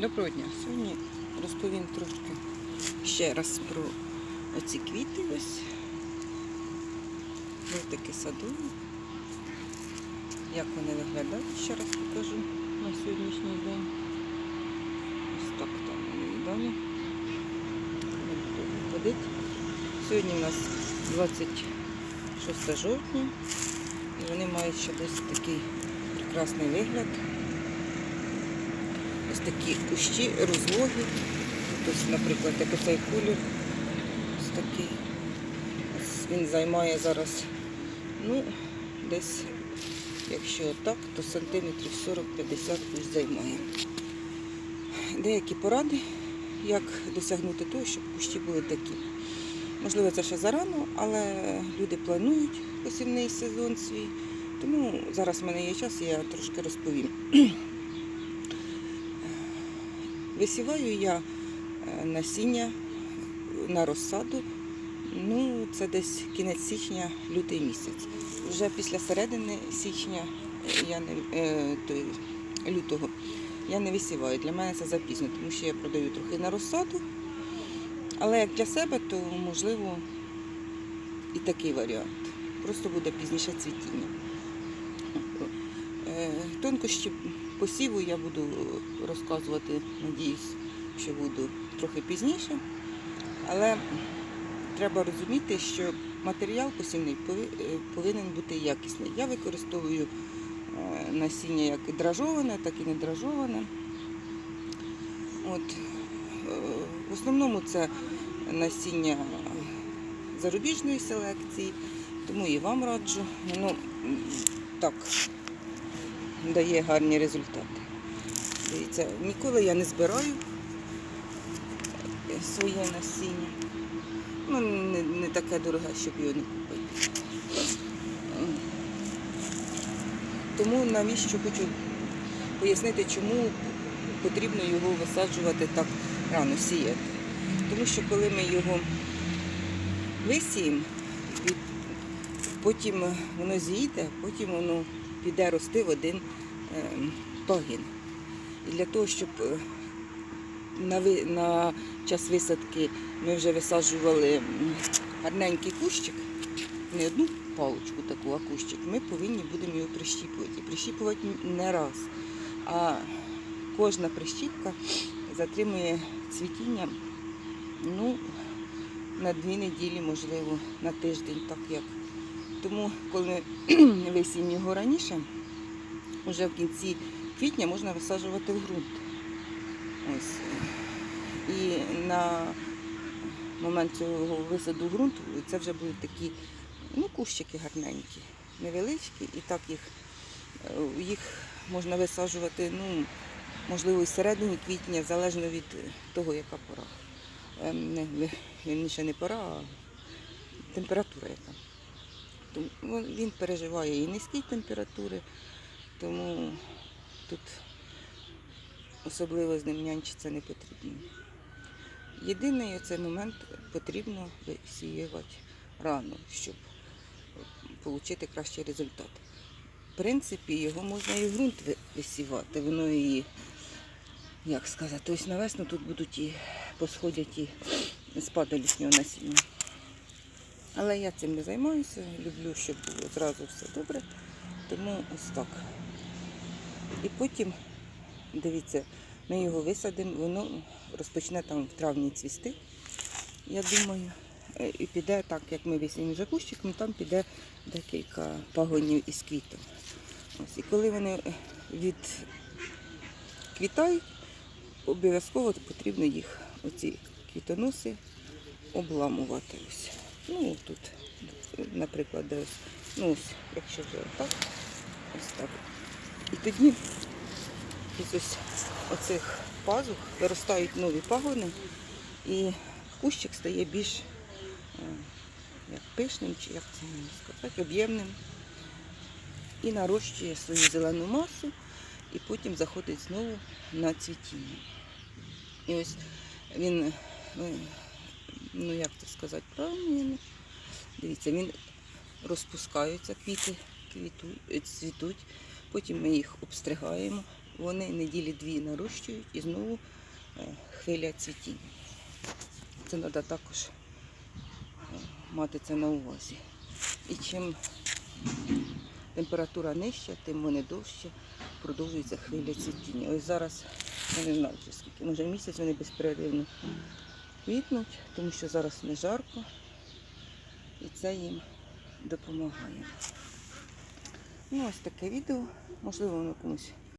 Доброго дня. Сьогодні розповім трошки ще раз про оці квіти ось. Такі садові. Як вони виглядають, ще раз покажу на сьогоднішній день. Ось так там вони і далі. Ходити. Сьогодні у нас 26 жовтня і вони мають ще досить такий прекрасний вигляд. Ось такі кущі розлогі. Ось, наприклад, як оцей колір. Ось такий. Ось він займає зараз, ну, десь, якщо так, то сантиметрів 40-50 кущ займає. Деякі поради, як досягнути того, щоб кущі були такі. Можливо, це ще зарано, але люди планують посівний сезон свій. Тому зараз в мене є час, я трошки розповім. Висіваю я е, насіння на розсаду. Ну, це десь кінець січня, лютий місяць. Вже після середини січня е, я не е, той, лютого я не висіваю. Для мене це запізно, тому що я продаю трохи на розсаду. Але як для себе, то можливо і такий варіант. Просто буде пізніше цвітіння. Е, Тонкощі посіву я буду розказувати, надіюсь, що буду трохи пізніше. Але треба розуміти, що матеріал посівний е, повинен бути якісний. Я використовую е, насіння як дражоване, так і не дражоване. От, е, в основному це насіння зарубіжної селекції, тому і вам раджу. М, так дає гарні результати. Дивіться, ніколи я не збираю е, своє насіння. Ну, не, не таке дороге, щоб його не купити. Тому навіщо хочу пояснити, чому потрібно його висаджувати так рано сіяти. Тому що коли ми його висіємо, потім воно зійде, потім воно піде рости в один ем, пагін. І для того, щоб е, на, на час висадки ми вже висаджували гарненький кущик, не одну паличку таку, а кущик, ми повинні будемо його прищіпувати. І прищіпувати не раз. А кожна прищіпка затримує цвітіння ну, на дві неділі, можливо, на тиждень, так як. Тому, коли висіємо його раніше, вже в кінці квітня можна висаджувати в ґрунт. Ось. І на момент цього висаду в ґрунт це вже будуть такі ну, кущики гарненькі, невеличкі, і так їх, е, їх можна висаджувати, ну, можливо, і середині квітня, залежно від того, яка пора. Ем, Не, не пора, а температура яка. Ну, він переживає і низькі температури, тому тут особливо з ним нянчитися не потрібно. Єдиний оцей момент потрібно висіювати рано, щоб отримати кращий результат. В принципі, його можна і в ґрунт висівати, воно і, як сказати, ось на весну тут будуть і посходять і спади лишнього насіння. Але я цим не займаюся, люблю, щоб було зразу все добре, тому ось так. І потім, дивіться, ми його висадимо, воно розпочне там в травні цвісти, я думаю. Е, І піде так, як ми висіємо вже кущиком, там піде декілька пагонів із квітом. Ось. І коли вони відквітають, обов'язково потрібно їх, оці квітоноси, обламувати. Ось. Ну, тут, наприклад, ось, ну, якщо вже так, ось так. І тоді із ось оцих пазух виростають нові пагони, і кущик стає більш е, як пишним, чи як це мені сказати, об'ємним. І нарощує свою зелену масу, і потім заходить знову на цвітіння. І ось він, е, ну як це сказати правильно, дивіться, він розпускаються, квіти квіту, е, цвітуть, потім ми їх обстригаємо, вони неділі дві нарощують і знову е, хвиля цвітіння. Це треба також е, мати це на увазі. І чим температура нижча, тим вони довше продовжується хвиля цвітіння. Ось зараз я не знаю скільки, може місяць вони безперервно квітнуть, тому що зараз не жарко, і це їм допомагає. Ну, ось таке відео. Можливо, воно комусь